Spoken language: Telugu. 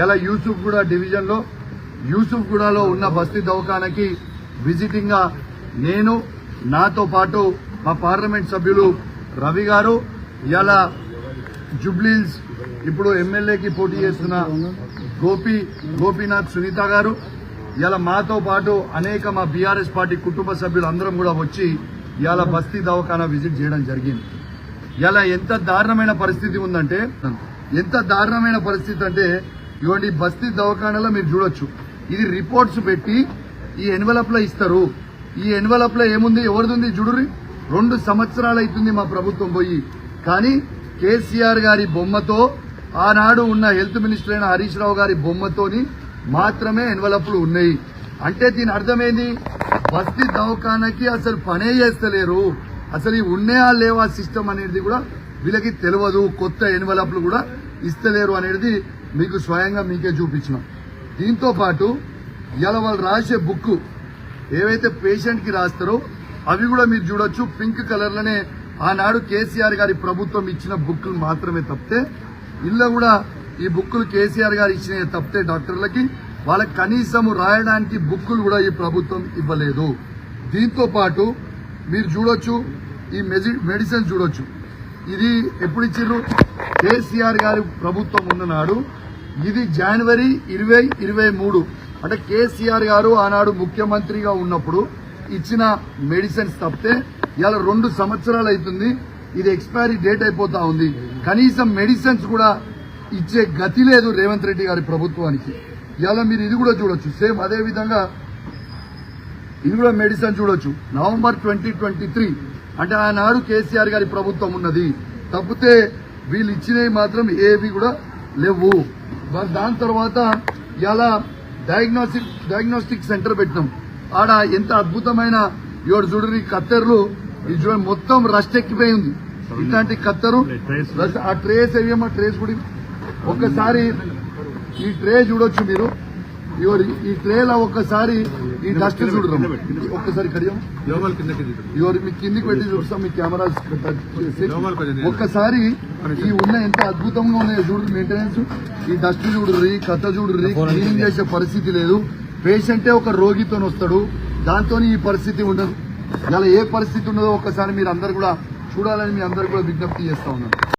ఇలా యూసుఫ్ కూడా డివిజన్లో యూసుఫ్ ఉన్న బస్తీ దవాఖానకి విజిటింగ్గా నేను నాతో పాటు మా పార్లమెంట్ సభ్యులు రవి గారు ఇలా జుబ్లీల్స్ ఇప్పుడు ఎమ్మెల్యేకి పోటీ చేస్తున్న గోపి గోపీనాథ్ సునీత గారు ఇలా మాతో పాటు అనేక మా బీఆర్ఎస్ పార్టీ కుటుంబ సభ్యులు అందరం కూడా వచ్చి ఇలా బస్తీ దవాఖానా విజిట్ చేయడం జరిగింది. ఇలా ఎంత దారుణమైన పరిస్థితి ఉందంటే ఎంత దారుణమైన పరిస్థితి అంటే ఇవ్వండి బస్తీ దవాఖానాలో మీరు చూడొచ్చు. ఇది రిపోర్ట్స్ పెట్టి ఈ ఎన్వలప్లో ఇస్తారు. ఈ ఎన్వలప్లో ఏముంది? ఎవరిది చూడుర్రి. రెండు సంవత్సరాలు అవుతుంది మా ప్రభుత్వం పోయి. కానీ కేసీఆర్ గారి బొమ్మతో ఆనాడు ఉన్న హెల్త్ మినిస్టర్ అయిన హరీష్ రావు గారి బొమ్మతోని మాత్రమే ఎన్వలప్లు ఉన్నాయి. అంటే దీని అర్థమేంది? బస్తీ దవాఖానకి అసలు పనే చేస్తలేరు. అసలు ఈ ఉన్నాయా లేవా సిస్టమ్ అనేది కూడా వీళ్ళకి తెలియదు కొత్త ఎన్వలప్లు కూడా ఇస్తలేరు అనేది మీకు స్వయంగా మీకే చూపించినాం. దీంతో పాటు ఇవాళ వాళ్ళు రాసే బుక్ ఏవైతే పేషెంట్కి రాస్తారో అవి కూడా మీరు చూడొచ్చు. పింక్ కలర్లోనే ఆనాడు కేసీఆర్ గారి ప్రభుత్వం ఇచ్చిన బుక్లు మాత్రమే తప్పితే ఇళ్ళ కూడా ఈ బుక్కులు కేసీఆర్ గారు ఇచ్చిన తప్పితే డాక్టర్లకి వాళ్ళకి కనీసం రాయడానికి బుక్కులు కూడా ఈ ప్రభుత్వం ఇవ్వలేదు. దీంతో పాటు మీరు చూడొచ్చు ఈ మెజి- మెడిసిన్ చూడొచ్చు. ఇది ఎప్పుడు ఇచ్చిర్రు? కేసీఆర్ గారి ప్రభుత్వం ఉన్ననాడు ఇది జనవరి ఇరవై ఇరవై మూడు. అంటే కేసీఆర్ గారు ఆనాడు ముఖ్యమంత్రిగా ఉన్నప్పుడు ఇచ్చిన మెడిసిన్స్ తప్పితే ఇలా రెండు సంవత్సరాలు అవుతుంది. ఇది ఎక్స్పైరీ డేట్ అయిపోతా ఉంది. కనీసం మెడిసిన్స్ కూడా ఇచ్చే గతి లేదు రేవంత్ రెడ్డి గారి ప్రభుత్వానికి. ఇలా మీరు ఇది కూడా చూడొచ్చు. సేమ్ అదే విధంగా ఇది కూడా మెడిసిన్ చూడొచ్చు. నవంబర్ ట్వంటీ ట్వంటీ త్రీ అంటే ఆనాడు కేసీఆర్ గారి ప్రభుత్వం ఉన్నది. తప్పితే వీళ్ళు ఇచ్చినవి మాత్రం ఏవి కూడా లేవు. మరి దాని తర్వాత ఇలా డయాగ్నోస్టిక్ డయాగ్నోస్టిక్ సెంటర్ పెట్టినాం. ఆడ ఎంత అద్భుతమైన ఇవాడు చూడని కత్తెరలు ఇది మొత్తం రస్ట్ ఎక్కిపోయి ఉంది ఇట్లాంటి కత్తరు ఆ ట్రేస్ ఏమో ట్రేస్ కూడా ఒక్కసారి ఈ ట్రే చూడొచ్చు మీరు. ఇగోడి ఈ ట్రేలో ఒక్కసారి ఈ డస్ట్ చూడరు. ఒక్కసారి కడియం. మీ కిందికి పెట్టి చూస్తాం మీ కెమెరా లోపల కొంచెం తీయండి. ఒక్కసారి ఈ ఉన్న ఎంత అద్భుతంగా ఉన్నాయో చూడు మెయింటెనెన్స్ ఈ డస్ట్ చూడుర్రి కథ చూడుర్రి క్లీనింగ్ చేసే పరిస్థితి లేదు. పేషెంటే ఒక రోగితో వస్తాడు. దాంతో ఈ పరిస్థితి ఉండదు. ఇలా ఏ పరిస్థితి ఉన్నదో ఒక్కసారి మీరు అందరు కూడా చూడాలని మీ అందరు కూడా విజ్ఞప్తి చేస్తా ఉన్నాను.